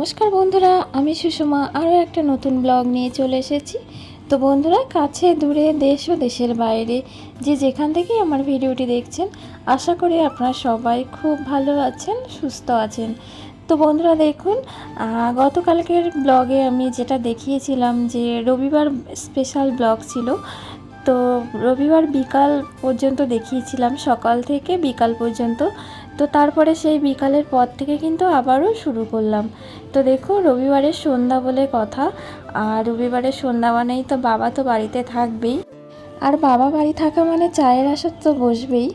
নমস্কার বন্ধুরা, আমি সুষমা। আরও একটা নতুন ব্লগ নিয়ে চলে এসেছি। তো বন্ধুরা, কাছে, দূরে, দেশ ও দেশের বাইরে যে যেখান থেকেই আমার ভিডিওটি দেখছেন, আশা করি আপনারা সবাই খুব ভালো আছেন, সুস্থ আছেন। তো বন্ধুরা, দেখুন গতকালকের ব্লগে আমি যেটা দেখিয়েছিলাম যে রবিবার স্পেশাল ব্লগ ছিল। তো রবিবার বিকাল পর্যন্ত দেখিয়েছিলাম, সকাল থেকে বিকাল পর্যন্ত। তো তারপরে সেই বিকালের পর থেকে কিন্তু আবারও শুরু করলাম। তো দেখো, রবিবারের সন্ধ্যা বলে কথা। আর রবিবারের সন্ধ্যা মানেই তো বাবা তো বাড়িতে থাকবেই। আর বাবা বাড়ি থাকা মানে চায়ের আসার তো বসবেই।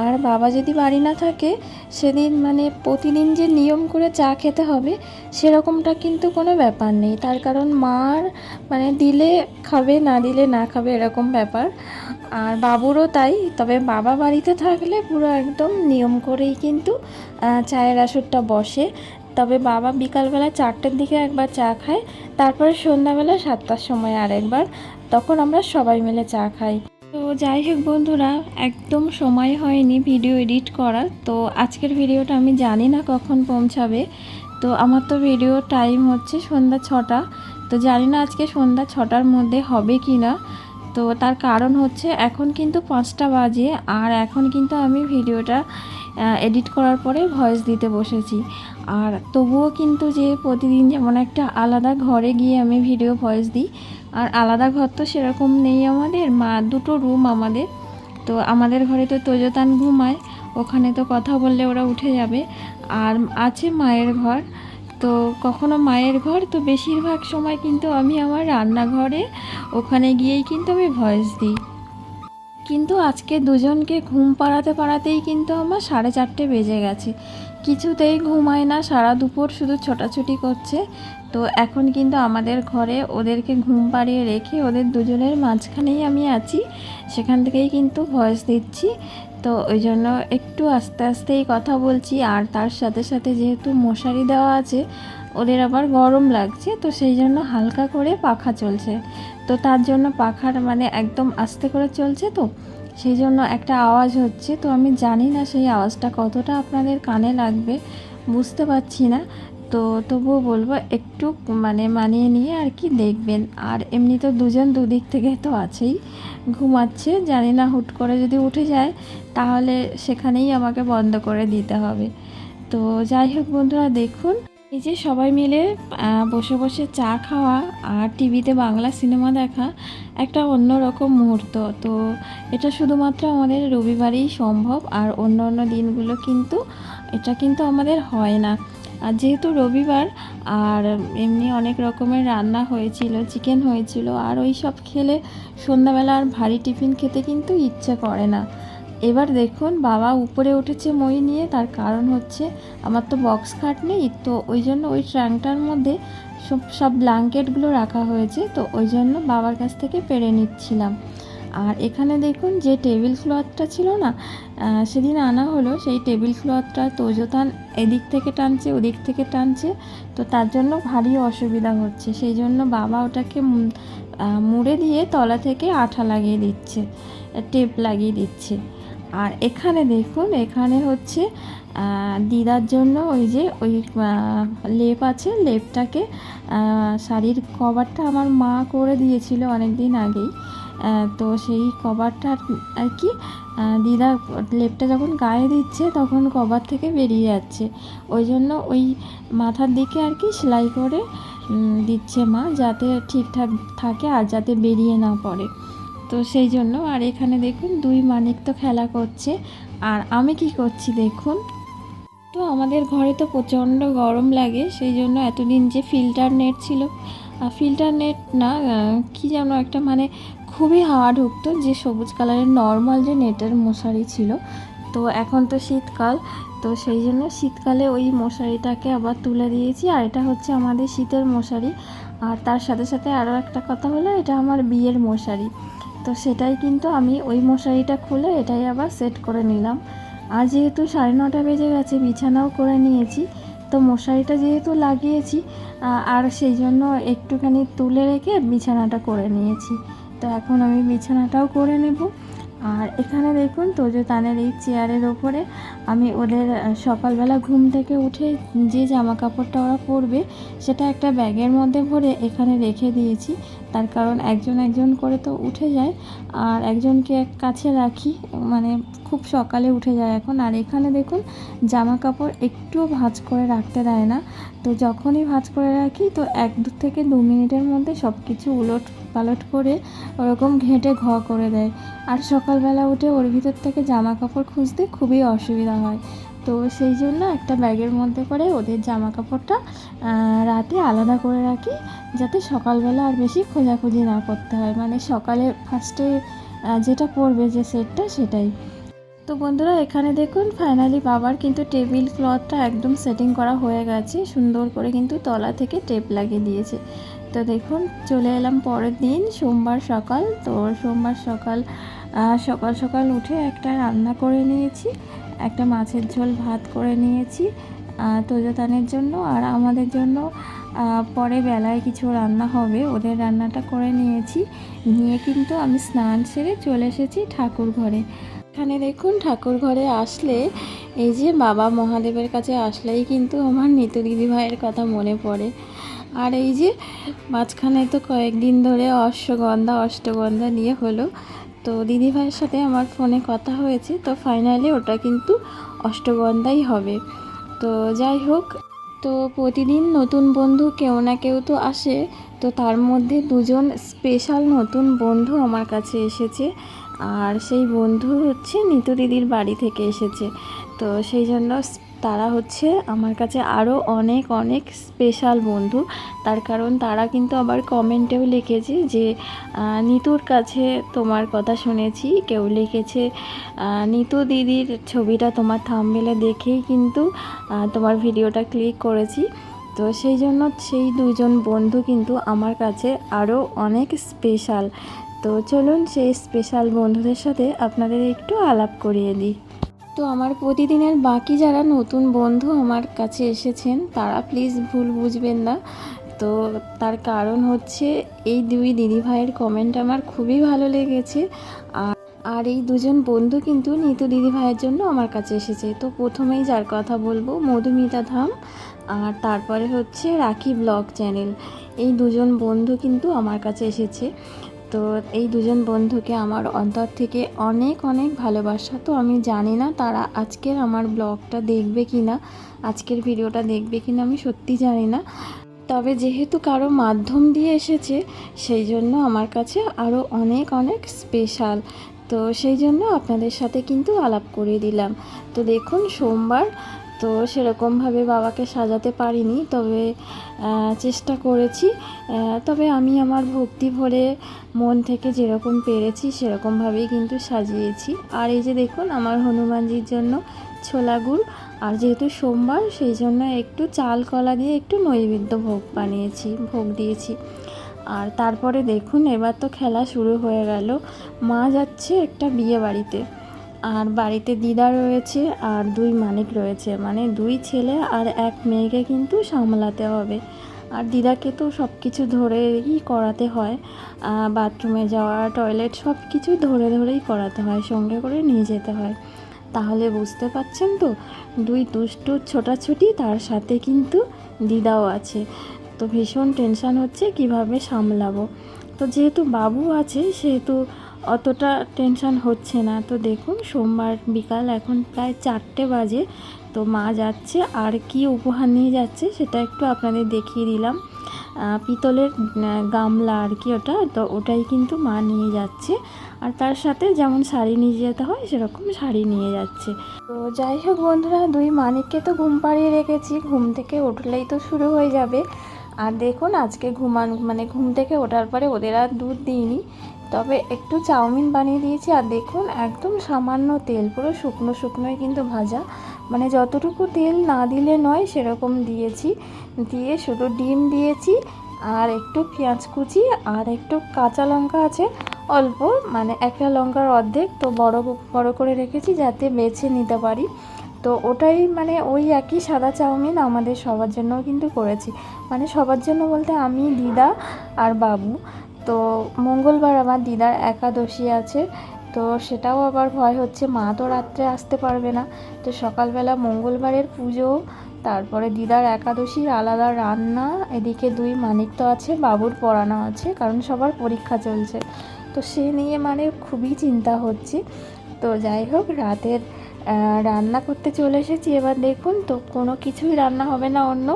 আর বাবা যদি বাড়ি না থাকে, সেদিন মানে প্রতিদিন যে নিয়ম করে চা খেতে হবে, সেরকমটা কিন্তু কোনো ব্যাপার নেই। তার কারণ মার মানে দিলে খাবে, না দিলে না খাবে এরকম ব্যাপার। আর বাবুরও তাই, তবে বাবা বাড়িতে থাকলে পুরো একদম নিয়ম করেই কিন্তু চায়ের আসরটা বসে। তবে বাবা বিকালবেলা চারটের দিকে একবার চা খায়, তারপরে সন্ধ্যাবেলা সাতটার সময় আরেকবার, তখন আমরা সবাই মিলে চা খাই। যাই হোক বন্ধুরা, একদম সময় হয়নি ভিডিও এডিট করার, তো আজকের ভিডিওটা আমি জানি না কখন পৌঁছাবে। তো আমার তো ভিডিও টাইম হচ্ছে সন্ধ্যা ছটা, তো জানি না আজকে সন্ধ্যা ছটার মধ্যে হবে কি না তো তার কারণ হচ্ছে এখন কিন্তু পাঁচটা বাজে, আর এখন কিন্তু আমি ভিডিওটা এডিট করার পরে ভয়েস দিতে বসেছি। আর তবুও কিন্তু যে প্রতিদিন যেমন একটা আলাদা ঘরে গিয়ে আমি ভিডিও ভয়েস দিই, আর আলাদা ঘর তো সেরকম নেই আমাদের। মা, দুটো রুম আমাদের। তো আমাদের ঘরে তো তোজতান ঘুমায়, ওখানে তো কথা বললে ওরা উঠে যাবে। আর আছে মায়ের ঘর। তো কখনো মায়ের ঘর, তো বেশিরভাগ সময় কিন্তু আমি আমার রান্নাঘরে, ওখানে গিয়েই কিন্তু আমি ভয়েস দিই। কিন্তু আজকে দুজনকে ঘুম পাড়াতে পাড়াতেই কিন্তু আমার সাড়ে চারটে বেজে গেছে। কিছুতেই ঘুমায় না, সারা দুপুর শুধু ছোটাছুটি করছে। তো এখন কিন্তু আমাদের ঘরে ওদেরকে ঘুম পাড়িয়ে রেখে ওদের দুজনের মাঝখানেই আমি আছি। সেখান থেকেই কিন্তু ভয়েস দিচ্ছি। তো ওই জন্য একটু আস্তে আস্তেই কথা বলছি। আর তার সাথে সাথে যেহেতু মশারি দেওয়া আছে, ওদের আবার গরম লাগছে, তো সেই জন্য হালকা করে পাখা চলছে। তো তার জন্য পাখার মানে একদম আস্তে করে চলছে তো, সেই জন্য একটা আওয়াজ হচ্ছে। তো আমি জানি না সেই আওয়াজটা কতটা আপনাদের কানে লাগবে, বুঝতে পারছি না। তো তবুও বলব একটু মানে মানিয়ে নিয়ে আর কি দেখবেন। আর এমনি তো দুজন দুদিক থেকে তো আছেই, ঘুমাচ্ছে, জানি না হুট করে যদি উঠে যায়, তাহলে সেখানেই আমাকে বন্ধ করে দিতে হবে। তো যাই হোক বন্ধুরা, দেখুন, এই যে সবাই মিলে বসে বসে চা খাওয়া আর টিভিতে বাংলা সিনেমা দেখা একটা অন্যরকম মুহূর্ত। তো এটা শুধুমাত্র আমাদের রবিবারেই সম্ভব আর অন্য অন্য দিনগুলো কিন্তু, এটা কিন্তু আমাদের হয় না। আর যেহেতু রবিবার, আর এমনি অনেক রকমের রান্না হয়েছিল চিকেন হয়েছিল, আর ওই সব খেলে সন্ধ্যাবেলা আর ভারী টিফিন খেতে কিন্তু ইচ্ছে করে না। এবার দেখুন, বাবা উপরে উঠেছে মই নিয়ে, তার কারণ হচ্ছে আমার তো বক্স খাট নেই তো ওই জন্য ওই ট্র্যাঙ্কটার মধ্যে সব সব ব্ল্যাঙ্কেটগুলো রাখা হয়েছে, তো ওই জন্য বাবার কাছ থেকে পেরে নিচ্ছিলাম। আর এখানে দেখুন যে টেবিল ক্লথটা ছিল না সেদিন আনা হলো, সেই টেবিল ক্লথটা তোজতান এদিক থেকে টানছে, ওদিক থেকে টানছে, তো তার জন্য ভারী অসুবিধা হচ্ছে। সেই জন্য বাবা ওটাকে মুড়ে দিয়ে তলা থেকে আঠা লাগিয়ে দিচ্ছে, টেপ লাগিয়ে দিচ্ছে। আর এখানে দেখুন, এখানে হচ্ছে দিদার জন্য ওই যে ওই লেপ আছে, লেপটাকে শাড়ির কভারটা আমার মা করে দিয়েছিল অনেক দিন আগেই। তো সেই কভারটা আর কি দিদা লেপটা যখন গায়ে দিচ্ছে তখন কভার থেকে বেরিয়ে যাচ্ছে। ওই জন্য ওই মাথার দিকে আর কি সেলাই করে দিচ্ছে মা যাতে ঠিকঠাক থাকে আর যাতে বেরিয়ে না পড়ে। তো সেই জন্য, আর এখানে দেখুন দুই মানিক তো খেলা করছে। আর আমি কি করছি দেখুন? তো আমাদের ঘরে তো প্রচণ্ড গরম লাগে, সেই জন্য এতদিন যে ফিল্টার নেট ছিল ফিল্টার নেট না কি যেন একটা মানে খুবই হাওয়া ঢুকতো যে সবুজ কালারের নর্মাল যে নেটের মশারি ছিল। তো এখন তো শীতকাল, তো সেই জন্য শীতকালে ওই মশারিটাকে আবার তুলে দিয়েছি। আর এটা হচ্ছে আমাদের শীতের মশারি। আর তার সাথে সাথে আরও একটা কথা হলো, এটা আমার বিয়ের মশারি। তো সেটাই কিন্তু আমি ওই মশারিটা খুলে এটাই আবার সেট করে নিলাম। আর যেহেতু সাড়ে নটা বেজে গেছে, বিছানাও করে নিয়েছি, তো মশারিটা যেহেতু লাগিয়েছি আর সেই জন্য একটুখানি তুলে রেখে বিছানাটা করে নিয়েছি। তো এখন আমি বিছানাটাও করে নেব। আর এখানে দেখুন তোজো তানের এই চেয়ারের ওপরে আমি ওদের সকালবেলা ঘুম থেকে উঠে যে জামা কাপড়টা ওরা পরবে সেটা একটা ব্যাগের মধ্যে ভরে এখানে রেখে দিয়েছি। তার কারণ একজন একজন করে তো উঠে যায়, আর একজনকে এক কাছে রাখি মানে খুব সকালে উঠে যায় এখন। আর এখানে দেখুন জামা কাপড় একটুও ভাঁজ করে রাখতে দেয় না। তো যখনই ভাঁজ করে রাখি, তো এক দু থেকে দু মিনিটের মধ্যে সব কিছু উলট পালট করে ওরকম ঘেঁটে ঘ করে দেয়। আর সকালবেলা উঠে ওর ভিতর থেকে জামা কাপড় খুঁজতে খুবই অসুবিধা হয়। তো সেই জন্য একটা ব্যাগের মধ্যে করে ওদের জামা কাপড়টা রাতে আলাদা করে রাখি যাতে সকালবেলা আর বেশি খোঁজাখুঁজি না করতে হয়। মানে সকালে ফার্স্টে যেটা পরবে যে সেটটা সেটাই। তো বন্ধুরা, এখানে দেখুন ফাইনালি বাবার কিন্তু টেবিল ক্লথটা একদম সেটিং করা হয়ে গেছে। সুন্দর করে কিন্তু তলা থেকে টেপ লাগিয়ে দিয়েছে। তো দেখুন, চলে এলাম পরের দিন সোমবার সকাল। তো সোমবার সকাল সকাল সকাল উঠে একটা রান্না করে নিয়েছি। একটা মাছের ঝোল ভাত করে নিয়েছি তোজতানের জন্য। আর আমাদের জন্য পরে বেলায় কিছু রান্না হবে, ওদের রান্নাটা করে নিয়েছি। নিয়ে কিন্তু আমি স্নান সেরে চলে এসেছি ঠাকুর ঘরে। এখানে দেখুন, ঠাকুর ঘরে আসলে এই যে বাবা মহাদেবের কাছে আসলেই কিন্তু আমার নিতু দিদি ভাইয়ের কথা মনে পড়ে। আর এই যে মাঝখানে তো কয়েকদিন ধরে অশ্বগন্ধা, অষ্টগন্ধা নিয়ে হলো। তো দিদিভাইয়ের সাথে আমার ফোনে কথা হয়েছে, তো ফাইনালি ওটা কিন্তু অষ্টগন্ধাই হবে। তো যাই হোক, তো প্রতিদিন নতুন বন্ধু কেউ না কেউ তো আসে, তো তার মধ্যে দুজন স্পেশাল নতুন বন্ধু আমার কাছে এসেছে। আর সেই বন্ধু হচ্ছে নিতু দিদির বাড়ি থেকে এসেছে। তো সেই জন্য তারা হচ্ছে আমার কাছে আরও অনেক অনেক স্পেশাল বন্ধু। তার কারণ তারা কিন্তু আবার কমেন্টেও লিখেছে যে নিতুর কাছে তোমার কথা শুনেছি। কেউ লিখেছে নিতু দিদির ছবিটা তোমার থামবেলে দেখেই কিন্তু তোমার ভিডিওটা ক্লিক করেছি। তো সেই জন্য সেই দুজন বন্ধু কিন্তু আমার কাছে আরও অনেক স্পেশাল তো চলুন সেই স্পেশাল বন্ধুদের সাথে আপনাদের একটু আলাপ করিয়ে দিই। তো আমার প্রতিদিনের বাকি যারা নতুন বন্ধু আমার কাছে এসেছেন, তারা প্লিজ ভুল বুঝবেন না। তো তার কারণ হচ্ছে এই দুই দিদি ভাইয়ের কমেন্ট আমার খুবই ভালো লেগেছে। আর আর এই দুজন বন্ধু কিন্তু নিতু দিদি ভাইয়ের জন্য আমার কাছে এসেছে। তো প্রথমেই যার কথা বলব, মধুমিতা ধাম। আর তারপরে হচ্ছে রাখি ব্লগ চ্যানেল। এই দুজন বন্ধু কিন্তু আমার কাছে এসেছে। তো এই দুজন বন্ধুকে আমার অন্তর থেকে অনেক অনেক ভালোবাসা। তো আমি জানি না তারা আজকের আমার ব্লগটা দেখবে কি না আজকের ভিডিওটা দেখবে কি না আমি সত্যি জানি না। তবে যেহেতু কারও মাধ্যম দিয়ে এসেছে, সেই জন্য আমার কাছে আরও অনেক অনেক স্পেশাল তো সেই জন্য আপনাদের সাথে কিন্তু আলাপ করে দিলাম। তো দেখুন, সোমবার তো সেরকমভাবে বাবাকে সাজাতে পারিনি, তবে চেষ্টা করেছি। তবে আমি আমার ভক্তি ভরে মন থেকে যেরকম পেরেছি সেরকমভাবেই কিন্তু সাজিয়েছি। আর এই যে দেখুন, আমার হনুমানজির জন্য ছোলা গুড়, আর যেহেতু সোমবার, সেই জন্য একটু চাল কলা দিয়ে একটু নৈবেদ্য ভোগ বানিয়েছি, ভোগ দিয়েছি। আর তারপরে দেখুন, এবার তো খেলা শুরু হয়ে গেল। মা যাচ্ছে একটা বিয়ে বাড়িতে আর বাড়িতে দিদা রয়েছে আর দুই মানিক রয়েছে। মানে দুই ছেলে আর এক মেয়েকে কিন্তু সামলাতে হবে। আর দিদাকে তো সব কিছু ধরেই করাতে হয়। বাথরুমে যাওয়া, টয়লেট সব কিছু ধরে ধরেই করাতে হয়, সঙ্গে করে নিয়ে যেতে হয়। তাহলে বুঝতে পারছেন তো, দুই দুষ্টু ছোটাছুটি তার সাথে কিন্তু দিদাও আছে। তো ভীষণ টেনশন হচ্ছে কীভাবে সামলাবো। তো যেহেতু বাবু আছে, সেহেতু অতটা টেনশন হচ্ছে না। তো দেখুন, সোমবার বিকাল এখন প্রায় চারটে বাজে। তো মা যাচ্ছে, আর কি উপহার নিয়ে যাচ্ছে সেটা একটু আপনাদের দেখিয়ে দিলাম। পিতলের গামলা আর কি ওটা, তো ওটাই কিন্তু মা নিয়ে যাচ্ছে। আর তার সাথে যেমন শাড়ি নিয়ে যেতে হয়, সেরকম শাড়ি নিয়ে যাচ্ছে। তো যাই হোক বন্ধুরা, দুই মানিককে তো ঘুম পাড়িয়ে রেখেছি। ঘুম থেকে উঠলেই তো শুরু হয়ে যাবে। আর দেখুন, আজকে ঘুমান মানে ঘুম থেকে ওঠার পরে ওদের আর দুধ দিইনি। তবে একটু চাউমিন বানিয়ে দিয়েছি আর দেখুন একদম সামান্য তেল, পুরো শুকনো শুকনোই কিন্তু ভাজা। মানে যতটুকু তেল না দিলে নয় সেরকম দিয়েছি। দিয়ে শুধু ডিম দিয়েছি আর একটু পেঁয়াজ কুচি আর একটু কাঁচা লঙ্কা আছে। অল্প মানে একটা লঙ্কার অর্ধেক তো বড় বড় করে রেখেছি যাতে বেছে নিতে পারি। তো ওটাই মানে ওই একই সাদা চাউমিন আমাদের সবার জন্যও কিন্তু করেছি। মানে সবার জন্য বলতে আমি, দিদা আর বাবু। তো মঙ্গলবার আমার দিদার একাদশী আছে, তো সেটাও আবার ভয় হচ্ছে, মা তো রাত্রে আসতে পারবে না। তো সকালবেলা মঙ্গলবারের পুজো, তারপরে দিদার একাদশীর আলাদা রান্না, এদিকে দুই মানিক তো আছে, বাবুর পড়ানো আছে, কারণ সবার পরীক্ষা চলছে। তো সে নিয়ে মানে খুবই চিন্তা হচ্ছে। তো যাই হোক, রাতের রান্না করতে চলে এসেছি। এবার দেখুন তো, কোনো কিছুই রান্না হবে না অন্য।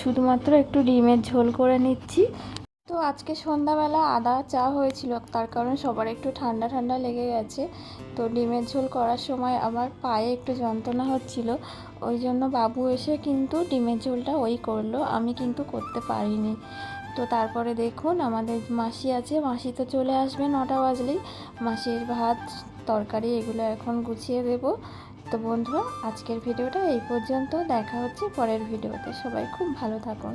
শুধুমাত্র একটু ডিমের ঝোল করে নিচ্ছি। তো আজকে সন্ধ্যাবেলা আদা চা হয়েছিল, তার কারণে সবার একটু ঠান্ডা ঠান্ডা লেগে গেছে। তো ডিমের ঝোল করার সময় আমার পায়ে একটু যন্ত্রণা হচ্ছিল, ওই জন্য বাবু এসে কিন্তু ডিমের ঝোলটা ওই করল, আমি কিন্তু করতে পারিনি। তো তারপরে দেখুন, আমাদের মাসি আছে, মাসি তো চলে আসবে নটা বাজলেই। মাসির ভাত, তরকারি এগুলো এখন গুছিয়ে দেব। তো বন্ধুরা, আজকের ভিডিওটা এই পর্যন্ত, দেখা হচ্ছে পরের ভিডিওতে। সবাই খুব ভালো থাকুন।